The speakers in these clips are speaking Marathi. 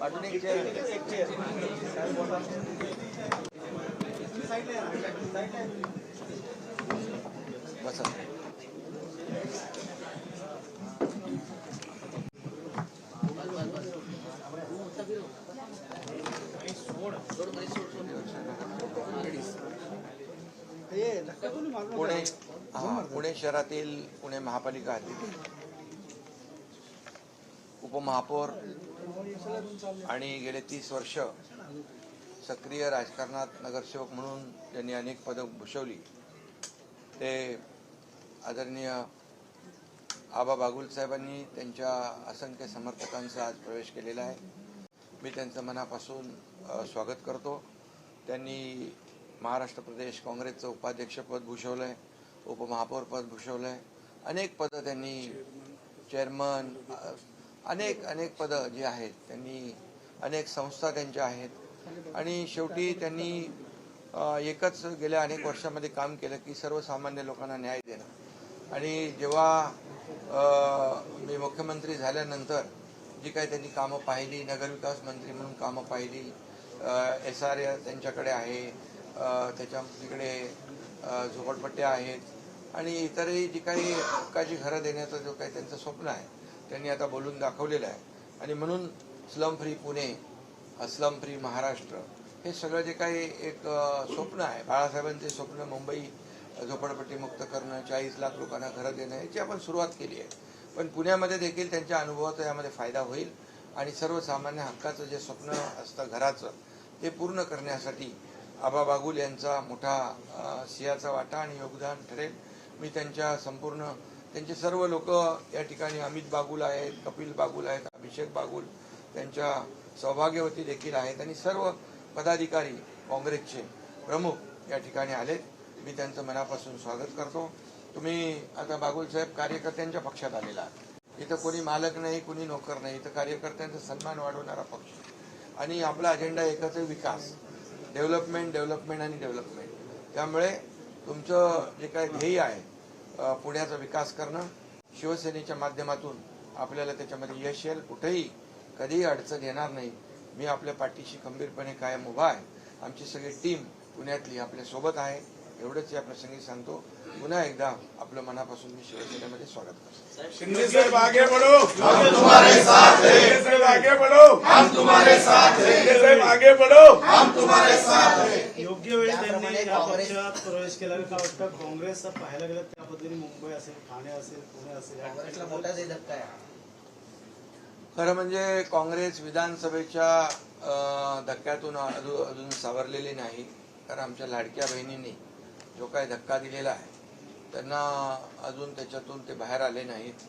पाठवून एक पुणे हा पुणे शहरातील पुणे महापालिका हद्दीतील उपमहापौर आणि गेले तीस वर्ष सक्रिय राजकारणात नगरसेवक म्हणून त्यांनी अनेक पदं भूषवली. ते आदरणीय आबा बागुल साहेबांनी त्यांच्या असंख्य समर्थकांचा आज प्रवेश केलेला आहे. मी त्यांचं मनापासून स्वागत करतो. त्यांनी महाराष्ट्र प्रदेश काँग्रेसचं उपाध्यक्षपद भूषवलं आहे उपमहापौरपद भूषवलं आहे अनेक पदं त्यांनी चेअरमन अनेक अनेक पदं जी आहेत त्यांनी अनेक संस्था त्यांच्या आहेत. आणि शेवटी त्यांनी एकच गेल्या अनेक वर्षामध्ये काम केलं की सर्वसामान्य लोकांना न्याय देणं. आणि जेव्हा मी मुख्यमंत्री झाल्यानंतर जी काही त्यांनी कामं पाहिली नगरविकास मंत्री म्हणून कामं पाहिली एस आर त्यांच्याकडे आहे त्याच्या तिकडे झोपडपट्ट्या आहेत. आणि इतरही जी काही हक्काची घरं देण्याचं जो काही त्यांचं स्वप्न आहे त्यांनी आता बोलून दाखवलेलं आहे. आणि म्हणून slum free Pune slum free Maharashtra हे सगळं जे काही एक स्वप्न आहे बाळासाहेबांचे स्वप्न मुंबई झोपडपट्टी मुक्त करणं चाळीस लाख लोकांना घरं देणं याची आपण सुरुवात केली आहे. पण पुण्यामध्ये देखील त्यांच्या अनुभवाचा यामध्ये फायदा होईल आणि सर्वसामान्य हक्काचं जे स्वप्न असतं घराचं ते पूर्ण करण्यासाठी आबा बागुल यांचा मोठा अ, सिंहाचा वाटा आणि योगदान ठरेल. मी त्यांच्या संपूर्ण त्यांचे सर्व लोक या ठिकाणी अमित बागुल आहेत कपिल बागुल आहेत अभिषेक बागुल त्यांच्या सौभाग्यवती देखील आहेत आणि सर्व पदाधिकारी काँग्रेसचे प्रमुख या ठिकाणी आलेत. मी त्यांचं मनापासून स्वागत करतो. तुम्ही आता बागुल साहेब कार्यकर्त्यांच्या पक्षात आलेला आहात. इथं कोणी मालक नाही कोणी नोकर नाही. इथं कार्यकर्त्यांचा सन्मान वाढवणारा पक्ष. आणि आपला अजेंडा एकच आहे विकास. डेव्हलपमेंट डेव्हलपमेंट आणि डेव्हलपमेंट त्यामुळे तुमचं जे काय ध्येय आहे पुण्याचा विकास करणं शिवसेनेच्या माध्यमातून आपल्याला त्याच्यामध्ये यश येईल. कुठेही कधीही अडचण येणार नाही. मी आपल्या पाठीशी खंबीरपणे कायम उभा आहे. आमची सगळी टीम पुण्यातली आपल्यासोबत आहे. एवढंच या प्रसंगी सांगतो. पुन्हा एकदा आपलं मनापासून मी शिवसेनेमध्ये स्वागत करतो. शिंदे साहब आगे बढ़ो. हम तुम्हारे साथ हैं. शिंदे साहब आगे बढ़ो. हम तुम्हारे साथ हैं. शिंदे साहब आगे बढ़ो. हम तुम्हारे साथ हैं. योग्य वेळी त्यांनी त्याप्रमाणे या काँग्रेस- पक्षात प्रवेश केला? का वाटतं काँग्रेस पाहायला गेलं त्या पद्धतीने मुंबई असेल ठाणे असेल पुणे असेल मोठाच धक्का आहे खरं म्हणजे काँग्रेस विधानसभेच्या धक्क्यातून अजून अजून सावरलेली नाही. कारण आमच्या लाडक्या बहिणींनी जो काही धक्का दिलेला आहे त्यांना अजून त्याच्यातून ते बाहेर आले नाहीत.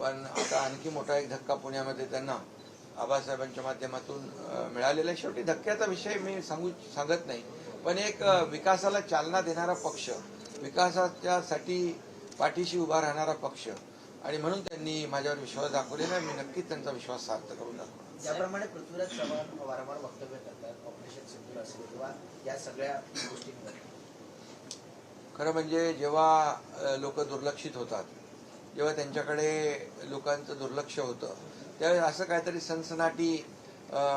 पण आता आणखी मोठा एक धक्का पुण्यामध्ये त्यांना आबासाहेबांच्या माध्यमातून मिळालेला आहे. शेवटी धक्क्याचा विषय मी सांगू सांगत नाही. पण एक विकासाला चालना देणारा पक्ष विकासाच्यासाठी पाठीशी उभा राहणारा पक्ष. आणि म्हणून त्यांनी माझ्यावर विश्वास दाखवलेला मी नक्कीच त्यांचा विश्वास सार्थ करून दाखवणार. ज्याप्रमाणे पृथ्वीराज चव्हाण वारंवार वक्तव्य करतात ऑपरेशन सिंधूर असेल किंवा या सगळ्या गोष्टींवर खरं म्हणजे जेव्हा लोक दुर्लक्षित होतात जेव्हा त्यांच्याकडे लोकांचं दुर्लक्ष होतं त्यावेळेस असं काहीतरी सनसनाटी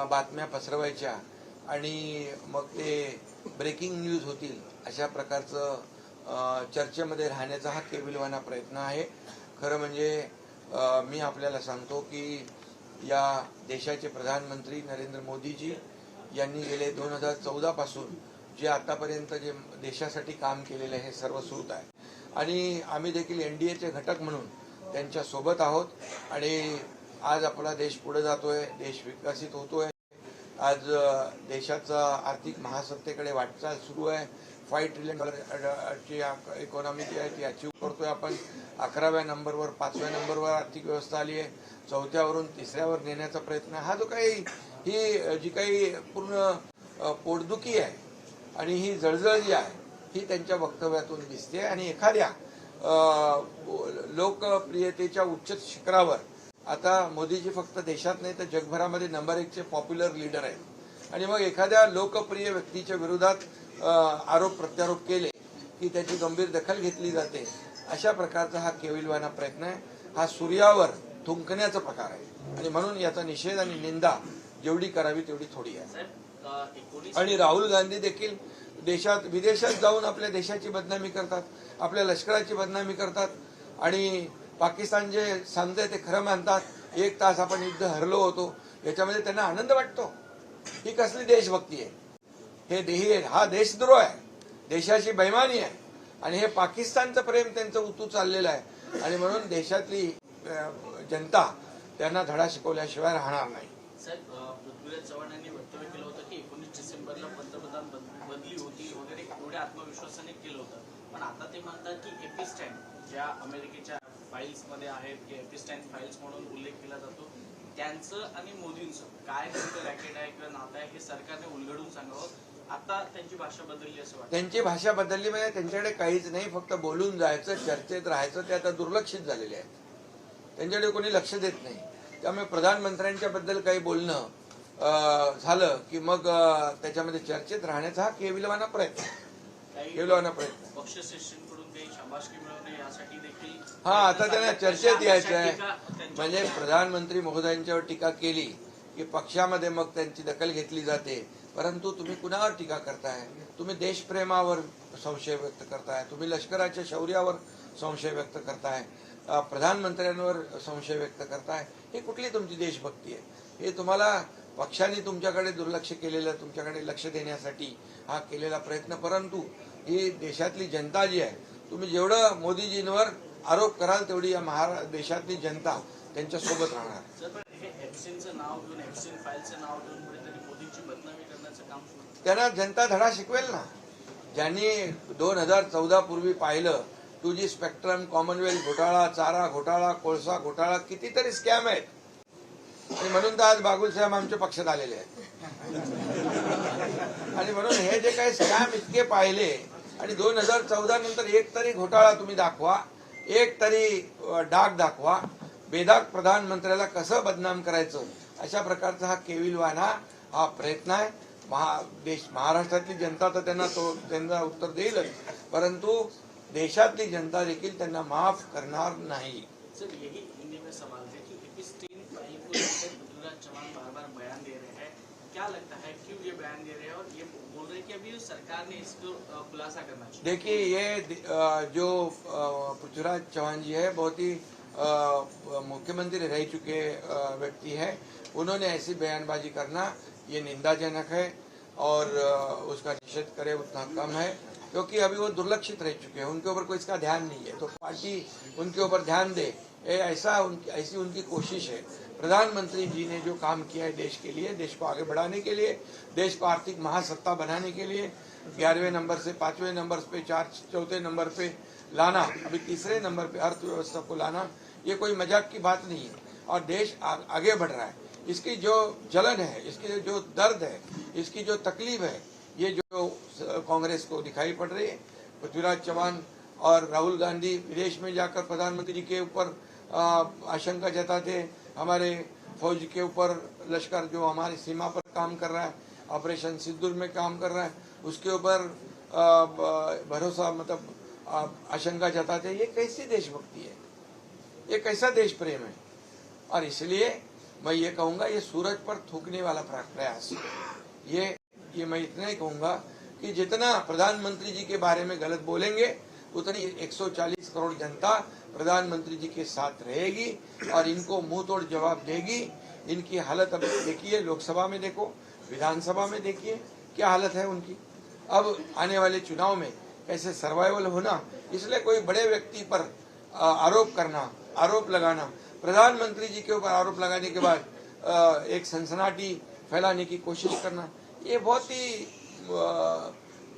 बातम्या पसरवायच्या आणि मग ते ब्रेकिंग न्यूज होतील अशा प्रकारचं चर्चेमध्ये राहण्याचा हा केविलवाना प्रयत्न आहे. खरं म्हणजे मी आपल्याला सांगतो की या देशाचे प्रधानमंत्री नरेंद्र मोदीजी यांनी गेले दोन हजार चौदापासून जे आतापर्यंत जे देशासाठी काम केलेलं आहे हे सर्व सुरूच आहे. आणि आम्ही देखील एन डी एचे घटक म्हणून त्यांच्यासोबत आहोत आणि आज आपला देश पुढे जातोय देश विकसित होतोय. आज देशाचा आर्थिक महासत्तेकडे वाटचाल सुरू आहे. फाईव्ह ट्रिलियन डॉलरची इकॉनॉमी जी आहे ती अचीव करतोय आपण. अकराव्या नंबरवर पाचव्या नंबरवर आर्थिक व्यवस्था आली आहे. चौथ्यावरून तिसऱ्यावर नेण्याचा प्रयत्न. हा जो काही ही जी काही पूर्ण पोटदुखी आहे आणि ही जळजळ जी आहे ही त्यांच्या वक्तव्यातून दिसते. आणि एखाद्या लोकप्रियतेच्या उच्च शिखरावर आता मोदीजी फक्त देशात नाही तर जगभरामध्ये नंबर एकचे पॉप्युलर लीडर आहेत. आणि मग एखाद्या लोकप्रिय व्यक्तीच्या विरोधात आरोप प्रत्यारोप केले की त्याची गंभीर दखल घेतली जाते अशा प्रकारचा हा केविलवाना प्रयत्न आहे. हा सूर्यावर थुंकण्याचा प्रकार आहे. आणि म्हणून याचा निषेध आणि निंदा जेवढी करावी तेवढी थोडी आहे. आणि राहुल गांधी देखील देशात विदेशात जाऊन आपल्या देशाची बदनामी करतात आपल्या लष्कराची बदनामी करतात. आणि पाकिस्तान जे सांगते ते खरं मानतात. एक तास आपण युद्ध हरलो होतो. याच्यामध्ये त्यांना आनंद वाटतो. ही कसली देशभक्ती आहे? हे देही हा देशद्रोह आहे. देशाची बैमानी आहे. आणि हे पाकिस्तानचं प्रेम त्यांचं उतू चाललेलं आहे. आणि म्हणून देशातली जनता त्यांना धडा शिकवल्याशिवाय राहणार नाही. साहेब पृथ्वीराज चव्हाण वक्तव्य केलं होतं की एकोणीस डिसेंबरला पंतप्रधान बदली होती वगैरे एवढ्या आत्मविश्वासाने केलं होतं. पण आता ते म्हणतात की एपिस्टॅन ज्या अमेरिकेच्या फाईल्समध्ये आहेत की एपिस्टॅन फाईल्स म्हणून उल्लेख केला जातो. त्यांचं आणि मोदींचं काय नेमकं रॅकेट आहे किंवा नातं आहे हे सरकारने उलगडून सांगावं. आता त्यांची भाषा बदलली असं वाटतं. त्यांची भाषा बदलली म्हणजे त्यांच्याकडे काहीच नाही फक्त बोलून जायचं चर्चेत राहायचं ते आता दुर्लक्षित झालेले आहेत. त्यांच्याकडे कोणी लक्ष देत नाही. त्यामुळे प्रधानमंत्र्यांच्या बद्दल काही बोलणं झालं की मग त्याच्यामध्ये चर्चेत राहण्याचा हा केविलवाना प्रयत्न. केविलवाना प्रयत्न. हा आता त्यांना चर्चेत यायचं आहे म्हणजे प्रधानमंत्री महोदयांच्यावर टीका केली की पक्षामध्ये मग त्यांची दखल घेतली जाते. परंतु तुम्ही कुणावर टीका करताय? तुम्ही देशप्रेमावर संशय व्यक्त करताय. तुम्ही लष्कराच्या शौर्यावर संशय व्यक्त करताय. प्रधानमंत्र्यांवर संशय व्यक्त करताय. ही कुठली तुमची देशभक्ती आहे? हे तुम्हाला पक्षाने तुमच्याकडे दुर्लक्ष केलेलं तुमच्याकडे लक्ष देण्यासाठी हा केलेला प्रयत्न. परंतु ही देशातली जनता जी आहे तुम्ही जेवढं मोदीजींवर आरोप कराल तेवढी या महारा देशातली जनता त्यांच्यासोबत राहणार. त्यांना जनता धडा शिकवेल ना. ज्यांनी दोन हजार चौदा पूर्वी पाहिलं टू जी स्पेक्ट्रम कॉमनवेल्थ घोटाळा चारा घोटाळा कोळसा घोटाळा कितीतरी स्कॅम आहेत. आणि म्हणून तर आज बागुल साहेब आमच्या पक्षात आलेले आहेत. आणि म्हणून हे जे काही स्कॅम इतके पाहिले आणि दोन हजार चौदा नंतर एक तरी घोटाळा तुम्ही दाखवा एक तरी डाग दाखवा. बेदाग प्रधानमंत्र्याला कसं बदनाम करायचं? अशा प्रकारचा हा केविलवाना हा प्रयत्न आहे. महा देश महाराष्ट्रातली जनता तर त्यांना तो त्यांना उत्तर देईलच. परंतु देशातली जनता देखील त्यांना माफ करणार नाही. ये देखिए, ये जो पृथ्वीराज चौहान जी है, बहुत ही मुख्यमंत्री रह चुके व्यक्ति है। उन्होंने ऐसी बयानबाजी करना, ये निंदाजनक है और उसका निषेध करे उतना कम है, क्योंकि अभी वो दुर्लक्षित रह चुके हैं। उनके ऊपर कोई इसका ध्यान नहीं है। तो पार्टी उनके ऊपर ध्यान दे। ऐसा उनकी, ऐसी उनकी कोशिश है प्रधानमंत्री जी ने जो काम किया है देश के लिए देश को आगे बढ़ाने के लिए देश को आर्थिक महासत्ता बनाने के लिए ग्यारहवें नंबर से पाँचवें नंबर पे चार चौथे नंबर पे लाना अभी तीसरे नंबर पे अर्थव्यवस्था को लाना ये कोई मज़ाक की बात नहीं है। और देश आ, आगे बढ़ रहा है। इसकी जो जलन है इसकी जो दर्द है इसकी जो तकलीफ़ है ये जो कांग्रेस को दिखाई पड़ रही है। पृथ्वीराज चौहान और राहुल गांधी विदेश में जाकर प्रधानमंत्री के ऊपर आशंका जताते हमारे फौज के ऊपर लश्कर जो हमारी सीमा पर काम कर रहा है, ऑपरेशन सिंदूर में काम कर रहा है, उसके ऊपर भरोसा मतलब आशंका जताते हैं। ये कैसी देशभक्ति है ये कैसा देश प्रेम है और इसलिए मैं ये कहूँगा, ये सूरज पर थूकने वाला प्रयास ये ये मैं इतना ही कहूँगा कि जितना प्रधानमंत्री जी के बारे में गलत बोलेंगे, उतनी 140 करोड़ जनता प्रधानमंत्री जी के साथ रहेगी और इनको मुँह तोड़ जवाब देगी। इनकी हालत अब देखिए, लोकसभा में देखो, विधानसभा में देखिए, क्या हालत है उनकी। अब आने वाले चुनाव में कैसे सर्वाइवल होना, इसलिए कोई बड़े व्यक्ति पर आरोप करना, आरोप लगाना। प्रधानमंत्री जी के ऊपर आरोप लगाने के बाद एक सनसनाटी फैलाने की कोशिश करना, ये बहुत ही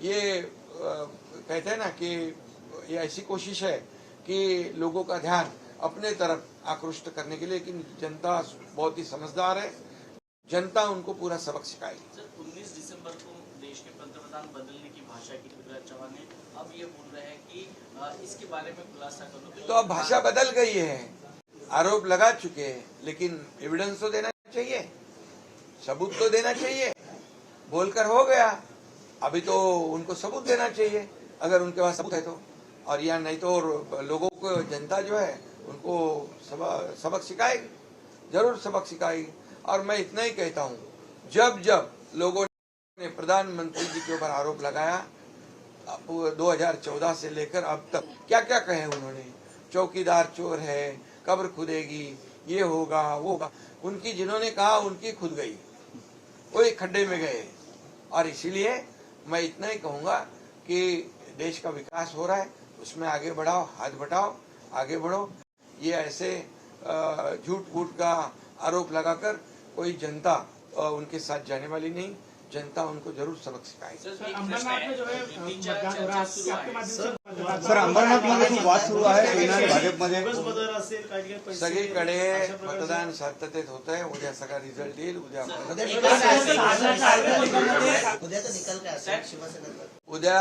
ये कहते हैं ना कि ये ऐसी कोशिश है कि लोगों का ध्यान अपने तरफ़ आकृष्ट करने के लिए लेकिन जनता बहुत ही समझदार है। जनता उनको पूरा सबक सिखाएगी। उन्नीस 19 दिसंबर को देश के पंतप्रधान बदलने की भाषा की पृथ्वीराज चौहान ने अब ये बोल रहे हैं कि इसके बारे में खुलासा करो। तो अब भाषा बदल गई है। आरोप लगा चुके हैं लेकिन एविडेंस तो देना चाहिए। सबूत तो देना चाहिए। बोलकर हो गया। अभी तो उनको सबूत देना चाहिए। अगर उनके पास सबूत है तो। और या नहीं तो लोगों को, जनता जो है, उनको सबक सबक सिखाएगी। ज़रूर सबक सिखाएगी। और मैं इतना ही कहता हूँ, जब जब लोगों ने प्रधानमंत्री जी के ऊपर आरोप लगाया 2014 से लेकर अब तक क्या क्या कहे उन्होंने? चौकीदार चोर है, कब्र खुदेगी, ये होगा, वो होगा। उनकी जिन्होंने कहा, उनकी खुद गई। वो एक खड्डे में गए। और इसीलिए मैं इतना ही कहूँगा कि देश का विकास हो रहा है। उसमें आगे बढ़ाओ हाथ बटाओ आगे बढ़ो। ये ऐसे अ, झूठ फूट का आरोप लगाकर कोई जनता अ, उनके साथ जाने वाली नहीं। जनता उनको जरूर सबक सिखाएगी। सर, एक प्रश्न आहे. युतीच्या चर्चा सुरू आहे सर अंबरनाथमध्ये खूप वाद सुरू आहे सेना आणि भाजपमध्ये बोगस मतदार असेल काही ठिकाणी पैसे सगळीकडे अशा प्रकारचे- मतदान शांततेत होत आहे उद्या सगळा रिझल्ट येईल उद्या आपल्याला- उद्याचा निकाल काय असेल शिवसेनेचा उद्या